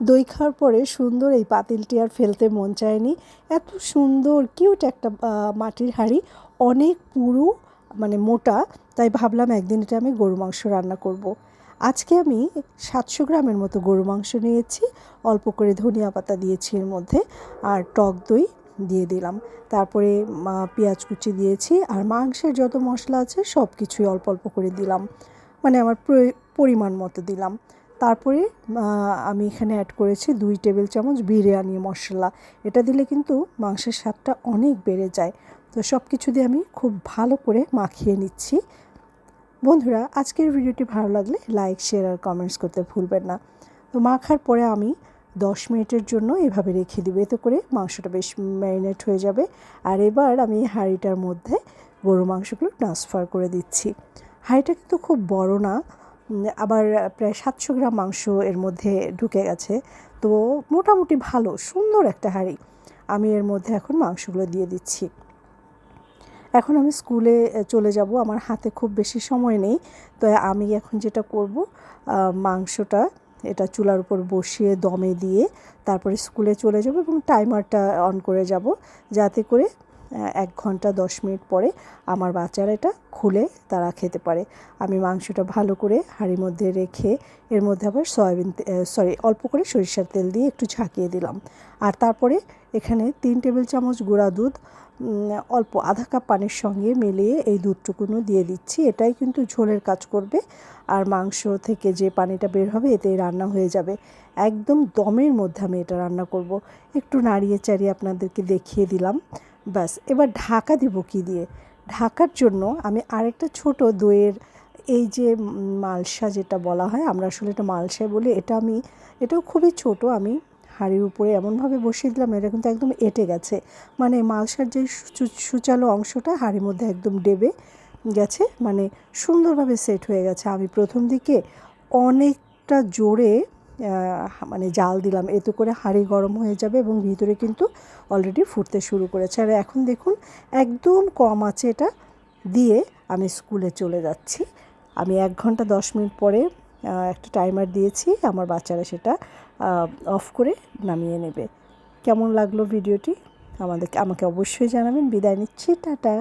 দই খাওয়ার পরে সুন্দর এই পাতিলটি আর ফেলতে মন চায়নি। এত সুন্দর কিউট একটা মাটির হাঁড়ি, অনেক পুরু মানে মোটা, তাই ভাবলাম একদিন এটা আমি গরু মাংস রান্না করব। আজকে আমি সাতশো গ্রামের মতো গরু মাংস নিয়েছি, অল্প করে ধনিয়া পাতা দিয়েছি এর মধ্যে, আর টক দই দিয়ে দিলাম। তারপরে পেঁয়াজ কুচি দিয়েছি, আর মাংসের যত মশলা আছে সব কিছুই অল্প অল্প করে দিলাম। মানে আমার পরিমাণ মতো দিলাম। তারপরে আমি এখানে অ্যাড করেছি দুই টেবিল চামচ বিরিয়ানি মশলা। এটা দিলে কিন্তু মাংসের স্বাদটা অনেক বেড়ে যায়। তো সব কিছু দিয়ে আমি খুব ভালো করে মাখিয়ে নিচ্ছি। বন্ধুরা, আজকের ভিডিওটি ভালো লাগলে লাইক শেয়ার আর কমেন্টস করতে ভুলবেন না। তো মাখার পরে আমি দশ মিনিটের জন্য এভাবে রেখে দিব। এতে করে মাংসটা বেশ ম্যারিনেট হয়ে যাবে। আর এবার আমি হাঁড়িটার মধ্যে গরু মাংসগুলো ট্রান্সফার করে দিচ্ছি। হাঁড়িটা কিন্তু খুব বড় না আবার প্রায় সাতশো গ্রাম মাংস এর মধ্যে ঢুকে গেছে। তো মোটামুটি ভালো, সুন্দর একটা হাঁড়ি। আমি এর মধ্যে এখন মাংসগুলো দিয়ে দিচ্ছি। এখন আমি স্কুলে চলে যাব। আমার হাতে খুব বেশি সময় নেই। তো আমি এখন যেটা করব মাংসটা এটা চুলার উপর বসিয়ে দমে দিয়ে তারপরে স্কুলে চলে যাব এবং টাইমারটা অন করে যাব। যাতে করে এক ঘণ্টা দশ মিনিট পরে আমার বাচ্চারা এটা খুলে তারা খেতে পারে। আমি মাংসটা ভালো করে হাঁড়ির মধ্যে রেখে এর মধ্যে আবার সয়াবিন সরি অল্প করে সরিষার তেল দিয়ে একটু ঝাঁকিয়ে দিলাম। আর তারপরে এখানে তিন টেবিল চামচ গুঁড়া দুধ অল্প আধা কাপ পানির সঙ্গে মিলিয়ে এই দুধটুকুনো দিয়ে দিচ্ছি। এটাই কিন্তু ঝোলের কাজ করবে আর মাংস থেকে যে পানিটা বের হবে এতেই রান্না হয়ে যাবে। একদম দমের মধ্যে আমি এটা রান্না করব। একটু নাড়িয়ে চাড়িয়ে আপনাদেরকে দেখিয়ে দিলাম। ব্যাস, এবার ঢাকা দিব কি দিয়ে? ঢাকার জন্য আমি আরেকটা ছোট দইয়ের, এই যে মালসা যেটা বলা হয়, আমরা আসলে এটা মালসাই বলি, এটা আমি, এটাও খুবই ছোট, আমি হাঁড়ির উপরে এমনভাবে বসিয়ে দিলাম, এটা কিন্তু একদম এঁটে গেছে। মানে মালসার যে সুচালো অংশটা হাঁড়ির মধ্যে একদম ডেবে গেছে মানে সুন্দরভাবে সেট হয়ে গেছে। আমি প্রথম দিকে অনেকটা জোরে মানে জাল দিলাম। এতে করে হাঁড়ি গরম হয়ে যাবে এবং ভিতরে কিন্তু অলরেডি ফুটতে শুরু করেছে। আর এখন দেখুন, একদম কম আছে এটা দিয়ে আমি স্কুলে চলে যাচ্ছি। আমি এক ঘণ্টা দশ মিনিট পরে একটা টাইমার দিয়েছি, আমার বাচ্চারা সেটা অফ করে নামিয়ে নেবে। কেমন লাগল ভিডিওটি আমাদেরকে, আমাকে অবশ্যই জানাবেন। বিদায় নিচ্ছি, টাটা।